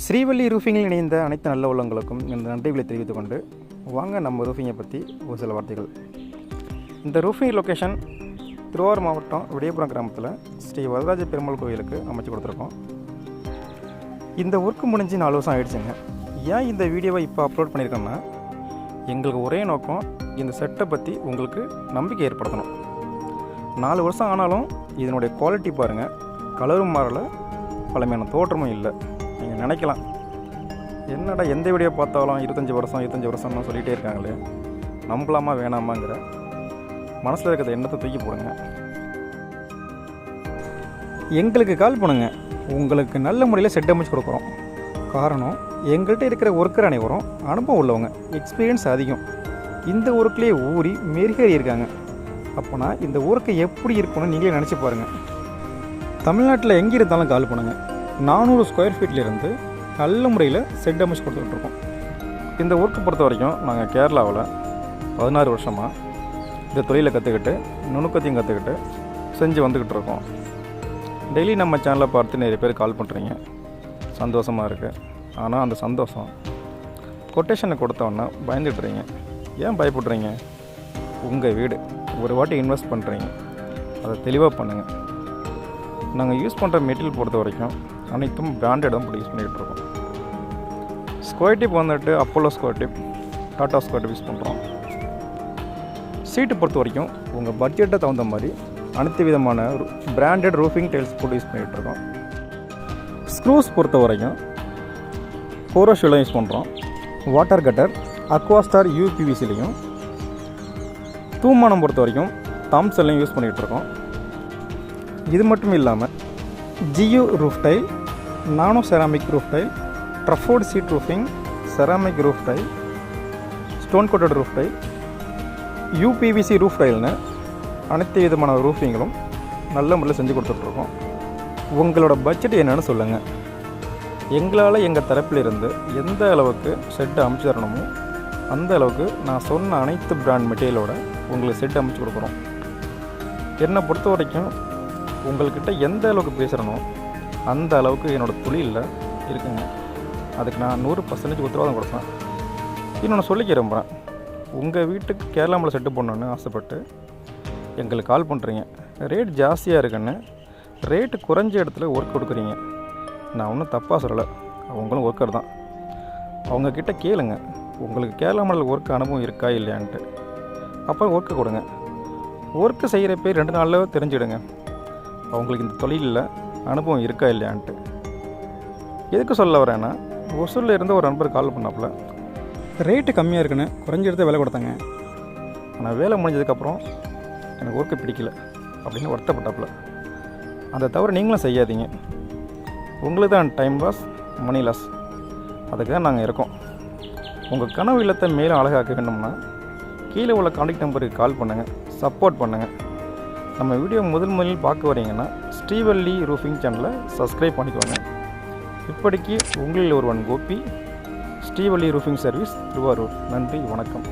ஸ்ரீவள்ளி ரூஃபிங்கில் இணைந்த அனைத்து நல்ல உள்ளங்களுக்கும் எனது நன்றிகளை தெரிவித்துக் கொண்டு வாங்க நம்ம ரூஃபிங்கை பற்றி ஒரு சில வார்த்தைகள். இந்த ரூஃபிங் லொக்கேஷன் திருவாரூர் மாவட்டம் விடியபுரம் கிராமத்தில் ஸ்ரீ வரதராஜ பெருமாள் கோயிலுக்கு அமைச்சு கொடுத்துருக்கோம். இந்த ஒர்க்கு முடிஞ்சு நாலு வருஷம் ஆகிடுச்சுங்க ஏன் இந்த வீடியோவை இப்போ அப்லோட் பண்ணியிருக்கேன்னா எங்களுக்கு ஒரே நோக்கம் இந்த செட்டை பற்றி உங்களுக்கு நம்பிக்கை ஏற்படுத்தணும். நாலு வருஷம் ஆனாலும் இதனுடைய குவாலிட்டி பாருங்கள் கலரும் மாறலை பழமையான தோற்றமும் இல்லை. நீங்கள் நினைக்கலாம். என்னடா எந்த வீடியோ பார்த்தாலும் இருபத்தஞ்சி வருஷம் இருபத்தஞ்சி வருஷம்னு சொல்லிகிட்டே இருக்காங்களே. நம்பலாமா வேணாமாங்கிற மனசில் இருக்கிற எண்ணத்தை தூக்கி போடுங்க. எங்களுக்கு கால் பண்ணுங்க. உங்களுக்கு நல்ல முறையில் செட் அமைச்சு கொடுக்குறோம். காரணம் எங்கள்கிட்ட இருக்கிற ஒர்க்கர் அனைவரும் அனுபவம் உள்ளவங்க எக்ஸ்பீரியன்ஸ் அதிகம். இந்த ஒர்க்லேயே ஊறி மெருகேறி இருக்காங்க. அப்போனா இந்த ஊருக்கு எப்படி இருக்கும்னு நீங்களே நினச்சி பாருங்கள் தமிழ்நாட்டில் எங்கே இருந்தாலும் கால் பண்ணுங்கள் நானூறு ஸ்கொயர் ஃபீட்லேருந்து நல்ல முறையில் செட் அமைச்சு கொடுத்துட்ருக்கோம் இந்த ஒர்க்கு பொறுத்த வரைக்கும் நாங்கள் கேரளாவில் பதினாறு வருஷமாக இந்த தொழிலை கற்றுக்கிட்டு நுணுக்கத்தையும் கற்றுக்கிட்டு செஞ்சு வந்துக்கிட்டு இருக்கோம் டெய்லி நம்ம சேனலை பார்த்து நிறைய பேர் கால் பண்ணுறீங்க சந்தோஷமாக இருக்குது ஆனால் அந்த சந்தோஷம் கொட்டேஷனை கொடுத்தோன்னே பயந்துடுறீங்க ஏன் பயப்படுறீங்க? உங்கள் வீடு. ஒரு வாட்டி இன்வெஸ்ட் பண்ணுறீங்க அதை தெளிவாக பண்ணுங்கள் நாங்கள் யூஸ் பண்ணுற மெட்டீரியல் பொறுத்த வரைக்கும் அனைத்தும் பிராண்டட் தான் யூஸ் பண்ணிகிட்டு இருக்கோம். ஸ்கொயர் டிப் வந்துட்டு Apollo square tube Tata square tube use பண்ணுறோம் சீட்டு பொறுத்த வரைக்கும் உங்கள் பட்ஜெட்டை தகுந்த மாதிரி அனைத்து விதமான பிராண்டட் ரூஃபிங் டைல்ஸ் போட்டு யூஸ் பண்ணிகிட்டு இருக்கோம். ஸ்க்ரூஸ் பொறுத்த வரைக்கும் கோரோஷிலும் யூஸ் பண்ணுறோம் வாட்டர் கட்டர் அக்வாஸ்டார் யூபிவிசிலையும் தூமானம் பொறுத்த வரைக்கும் தாம்சன்லையும் யூஸ் பண்ணிகிட்டு இருக்கோம். இது மட்டும் இல்லாமல் geo roof tile nano ceramic roof tile Trafford sheet roofing ceramic roof tile stone coated roof tile UPVC roof டைல்னு அனைத்து விதமான ரூஃபிங்களும் நல்ல முறையில் செஞ்சு கொடுத்துட்ருக்கோம். உங்களோட பட்ஜெட் என்னென்னு சொல்லுங்கள் எங்களால் எங்கள் தரப்பிலிருந்து எந்த அளவுக்கு செட்டு அமைச்சு தரணுமோ அந்த அளவுக்கு நான் சொன்ன அனைத்து பிராண்ட் மெட்டீரியலோட உங்களுக்கு செட் அமைச்சு கொடுக்குறோம். என்னை பொறுத்த வரைக்கும் உங்கள்கிட்ட எந்த அளவுக்கு பேசுகிறனோ அந்த அளவுக்கு என்னோடய தொழிலில் இருக்குங்க. அதுக்கு நான் நூறு பர்சன்டேஜ் உத்தரவாதம் கொடுப்பேன். இன்னொன்று சொல்லிக்க விரும்புகிறேன் உங்கள் வீட்டுக்கு கேரளாவில் செட்டு போடணுன்னு ஆசைப்பட்டு எங்களுக்கு கால் பண்ணுறீங்க ரேட் ஜாஸ்தியாக இருக்குன்னு ரேட்டு குறைஞ்ச இடத்துல ஒர்க் கொடுக்குறீங்க. நான் ஒன்றும் தப்பாக சொல்லலை. அவங்களும் ஒர்க்கர் தான். அவங்கக்கிட்ட கேளுங்க. உங்களுக்கு கேரளா மலை ஒர்க் அனுபவம் இருக்கா இல்லையான்ட்டு. அப்புறம் ஒர்க்கு கொடுங்க. ஒர்க்கு செய்கிற பேர் ரெண்டு நாளில் தெரிஞ்சிடுங்க. அவங்களுக்கு இந்த தொழிலில் அனுபவம் இருக்கா இல்லையான்ட்டு. எதுக்கு சொல்ல வரேன்னா ஒசூரில் இருந்து ஒரு நண்பர் கால் பண்ணாப்புல. ரேட்டு கம்மியாக இருக்குன்னு குறைஞ்ச இடத்த விலை கொடுத்தாங்க. ஆனால் வேலை முடிஞ்சதுக்கப்புறம் எனக்கு ஒர்க்கு பிடிக்கல அப்படின்னு வருத்தப்பட்டாப்புல. அதை தவிர நீங்களும் செய்யாதீங்க. உங்களுக்கு தான் டைம் லாஸ் மணி லாஸ் அதுக்கு தான் நாங்கள் இருக்கோம். உங்கள் கனவு இல்லத்தை மேலும் அழகாக்க வேண்டும்னா கீழே உள்ள கான்டாக்ட் நம்பருக்கு கால் பண்ணுங்கள் சப்போர்ட் பண்ணுங்கள் நம்ம வீடியோ முதல் முதலில் பார்க்க வரீங்கன்னா ஸ்ரீவல்லி ரூஃபிங் சேனலை சப்ஸ்கிரைப் பண்ணிக்கோங்க. இப்படிக்கு உங்களில் ஒருவன் கோபி ஸ்ரீவல்லி ரூஃபிங் சர்வீஸ் திருவாரூர். நன்றி வணக்கம்.